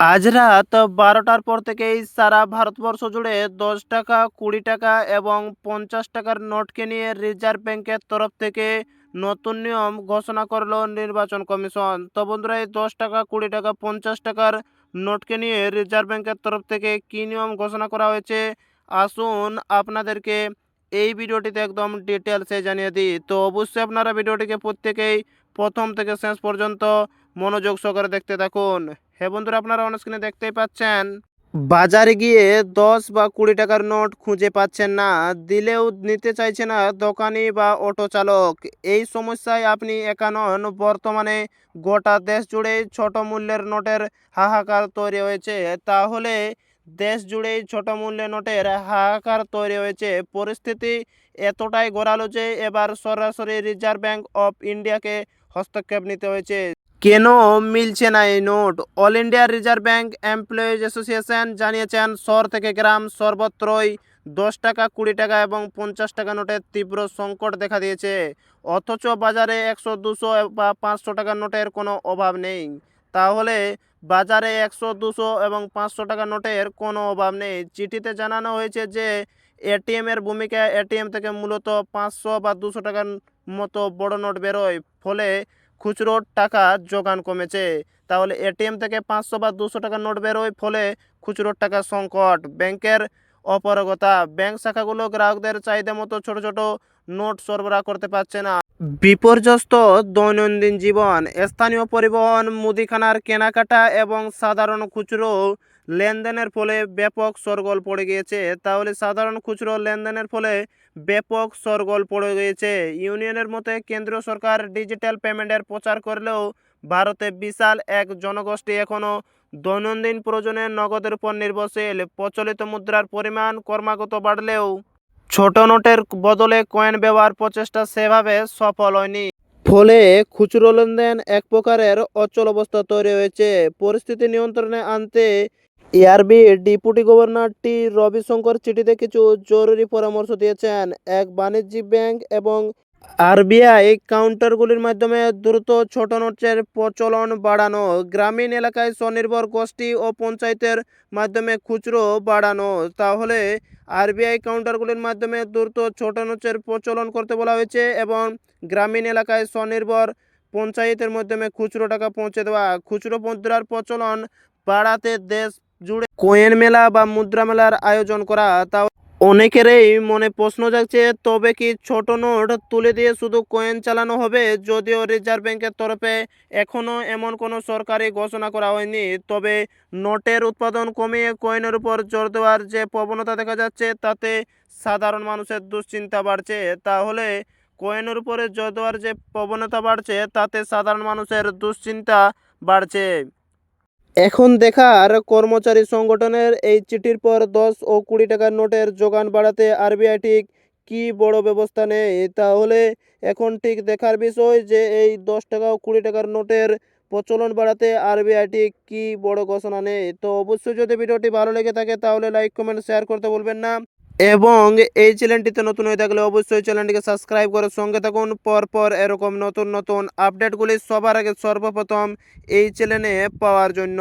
আজ রাত বারোটার পর থেকেই সারা ভারতবর্ষ জুড়ে দশ টাকা, কুড়ি টাকা এবং পঞ্চাশ টাকার নোটকে নিয়ে রিজার্ভ ব্যাংকের তরফ থেকে নতুন নিয়ম ঘোষণা করল নির্বাচন কমিশন। তো বন্ধুরা, এই দশ টাকা, কুড়ি টাকা, পঞ্চাশ টাকার নোটকে নিয়ে রিজার্ভ ব্যাংকের তরফ থেকে কী নিয়ম ঘোষণা করা হয়েছে আসুন আপনাদেরকে এই ভিডিওটিতে একদম ডিটেলসে জানিয়ে দিই। তো অবশ্যই আপনারা ভিডিওটিকে প্রত্যেকেই প্রথম থেকে শেষ পর্যন্ত মনোযোগ সহকারে দেখতে থাকুন। হ্যাঁ বন্ধুরা, আপনারা অন স্ক্রিনে দেখতেই পাচ্ছেন। বাজারে গিয়ে দশ বা কুড়ি টাকার নোট খুঁজে পাচ্ছেন না, দিলেও নিতে চাইছে না দোকানি বা অটো চালক। এই সমস্যায় আপনি একানন বর্তমানে গোটা দেশ জুড়েই ছোট মূল্যের নোটের হাহাকার তৈরি হয়েছে। তাহলে দেশ জুড়েই ছোট মূল্যের নোটের হাহাকার তৈরি হয়েছে। পরিস্থিতি এতটাই গড়ালো যে এবার সরাসরি রিজার্ভ ব্যাঙ্ক অফ ইন্ডিয়াকে হস্তক্ষেপ নিতে হয়েছে। কেন মিলছে না এই note? All India Reserve Bank employees association জানিয়েছেন শহর থেকে গ্রাম সর্বত্রই দশ টাকা, কুড়ি টাকা এবং পঞ্চাশ টাকা নোটের তীব্র সংকট দেখা দিয়েছে। অথচ বাজারে একশো, দুশো বা পাঁচশো টাকার নোটের কোনো অভাব নেই। তাহলে বাজারে একশো, দুশো এবং পাঁচশো টাকা নোটের কোনো অভাব নেই। চিঠিতে জানানো হয়েছে যে, এটিএমের ভূমিকা এটিএম থেকে মূলত পাঁচশো বা দুশো টাকার মতো বড় নোট বেরোয়, ফলে খুচরো টাকা যোগান কমেছে। তাহলে এটিএম থেকে পাঁচশো বা দুশো টাকার নোট বেরোয়, ফলে খুচরোর টাকা সংকট। ব্যাংকের অপারগতা, ব্যাংক শাখাগুলো গ্রাহকদের চাহিদা মতো ছোট ছোট নোট সরবরাহ করতে পারছে না। বিপর্যস্ত দৈনন্দিন জীবন, স্থানীয় পরিবহন, মুদিখানার কেনাকাটা এবং সাধারণ খুচরো লেনদেনের ফলে ব্যাপক সরগোল পড়ে গিয়েছে। তাহলে সাধারণ খুচরো লেনদেনের ফলে ব্যাপক সরগোল পড়ে গিয়েছে। ইউনিয়নের মতে কেন্দ্রীয় সরকার ডিজিটাল পেমেন্টের প্রচার করলেও ভারতে বিশাল এক জনগোষ্ঠী এখনও দৈনন্দিন প্রয়োজনে নগদের উপর নির্ভরশীল। প্রচলিত মুদ্রার পরিমাণ ক্রমাগত বাড়লেও ছোট নোটের বদলে কয়েন ব্যবহার প্রচেষ্টা সেভাবে সফল হয়নি। ফলে খুচরো লেনদেন এক প্রকারের অচল অবস্থা তৈরি হয়েছে। পরিস্থিতি নিয়ন্ত্রণে আনতে ARB deputy governor T Ravishankar চিঠিতে কিছু জরুরি পরামর্শ দিয়েছেন। এক বাণিজ্যিক ব্যাংক এবং আরবিআই কাউন্টারগুলির মাধ্যমে দ্রুত ছোট নোটের প্রচলন বাড়ানো, গ্রামীণ এলাকায় স্বনির্ভর গোষ্ঠী ও পঞ্চায়েতের মাধ্যমে খুচরো বাড়ানো, তাহলে আরবিআই কাউন্টারগুলির মাধ্যমে দ্রুত ছোট নোটের প্রচলন করতে বলা হয়েছে এবং গ্রামীণ এলাকায় স্বনির্ভর পঞ্চায়েতের মাধ্যমে খুচরো টাকা পৌঁছে দেওয়া, খুচরো মুদ্রার প্রচলন বাড়াতে দেশ জুড়ে কোয়েন মেলা বা মুদ্রা মেলার আয়োজন করা তা অনেকেরই মনে প্রশ্ন জাগছে, তবে কি ছোট নোট তুলে দিয়ে শুধু কয়েন চালানো হবে? যদিও রিজার্ভ ব্যাংকের তরফে এখনও এমন কোনো সরকারি ঘোষণা করা হয়নি, তবে নোটের উৎপাদন কমিয়ে কয়েনের উপর জোর দেওয়ার যে প্রবণতা দেখা যাচ্ছে, তাতে সাধারণ মানুষের দুশ্চিন্তা বাড়ছে। তাহলে কয়েনের উপরে জোর দেওয়ার যে প্রবণতা বাড়ছে, তাতে সাধারণ মানুষের দুশ্চিন্তা বাড়ছে। এখন দেখার কর্মচারী সংগঠনের এই চিঠির পর দশ ও কুড়ি টাকার নোটের যোগান বাড়াতে আরবিআই ঠিক কী বড় ব্যবস্থা নেই তাহলে এখন ঠিক দেখার বিষয় যে এই দশ টাকা ও কুড়ি টাকার নোটের প্রচলন বাড়াতে আরবিআই ঠিক কী বড় ঘোষণা নেই তো অবশ্যই যদি ভিডিওটি ভালো লেগে থাকে তাহলে লাইক কমেন্ট শেয়ার করতে বলবেন না। এবং এই চ্যানেলটিতে নতুন হয়ে থাকলে অবশ্যই চ্যানেলটিকে সাবস্ক্রাইব করে সঙ্গে থাকুন। পরপর এরকম নতুন নতুন আপডেটগুলি সবার আগে সর্বপ্রথম এই চ্যানেলে পাওয়ার জন্য।